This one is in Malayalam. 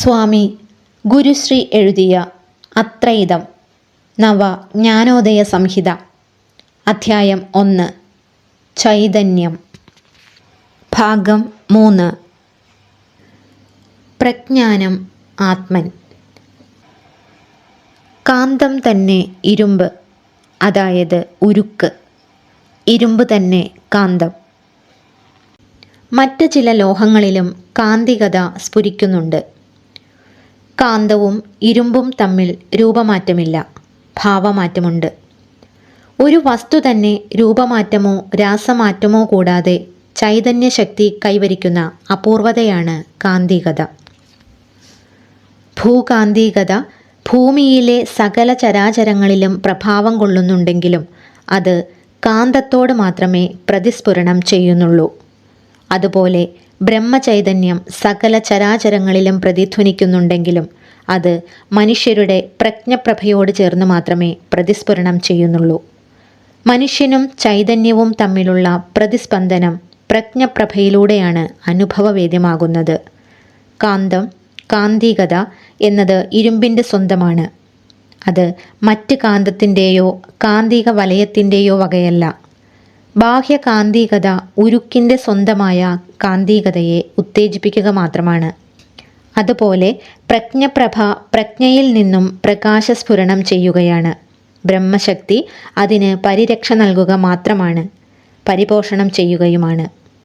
സ്വാമി ഗുരുശ്രീ എഴുതിയ അത്രയിതം നവ ജ്ഞാനോദയ സംഹിത അധ്യായം ഒന്ന് ചൈതന്യം. ഭാഗം മൂന്ന്. പ്രജ്ഞാനം ആത്മൻ. കാന്തം തന്നെ ഇരുമ്പ് അതായത് ഉരുക്ക്. ഇരുമ്പ് തന്നെ കാന്തം. മറ്റ് ചില ലോഹങ്ങളിലും കാന്തികത സ്ഫുരിക്കുന്നുണ്ട്. കാന്തവും ഇരുമ്പും തമ്മിൽ രൂപമാറ്റമില്ല. ഭാവമാറ്റമുണ്ട്. ഒരു വസ്തു തന്നെ രൂപമാറ്റമോ രാസമാറ്റമോ കൂടാതെ ചൈതന്യശക്തി കൈവരിക്കുന്ന അപൂർവതയാണ് കാന്തികത. ഭൂകാന്തികത ഭൂമിയിലെ സകല ചരാചരങ്ങളിലും പ്രഭാവം കൊള്ളുന്നുണ്ടെങ്കിലും അത് കാന്തത്തോട് മാത്രമേ പ്രതിസ്ഫുരണം ചെയ്യുന്നുള്ളൂ. അതുപോലെ ബ്രഹ്മചൈതന്യം സകല ചരാചരങ്ങളിലും പ്രതിധ്വനിക്കുന്നുണ്ടെങ്കിലും അത് മനുഷ്യരുടെ പ്രജ്ഞപ്രഭയോട് ചേർന്ന് മാത്രമേ പ്രതിസ്ഫുരണം ചെയ്യുന്നുള്ളൂ. മനുഷ്യനും ചൈതന്യവും തമ്മിലുള്ള പ്രതിസ്പന്ദനം പ്രജ്ഞപ്രഭയിലൂടെയാണ് അനുഭവവേദ്യമാകുന്നത്. കാന്തം കാന്തികത എന്നത് ഇരുമ്പിന്റെ സ്വന്തമാണ്. അത് മറ്റ് കാന്തത്തിന്റെയോ കാന്തിക വലയത്തിന്റെയോ വകയല്ല. ബാഹ്യ ബാഹ്യകാന്തികത ഉരുക്കിന്റെ സ്വന്തമായ കാന്തികതയെ ഉത്തേജിപ്പിക്കുക മാത്രമാണ്. അതുപോലെ പ്രജ്ഞപ്രഭ പ്രജ്ഞയിൽ നിന്നും പ്രകാശസ്ഫുരണം ചെയ്യുകയാണ്. ബ്രഹ്മശക്തി അതിന് പരിരക്ഷ നൽകുക മാത്രമാണ് പരിപോഷണം ചെയ്യുകയുമാണ്.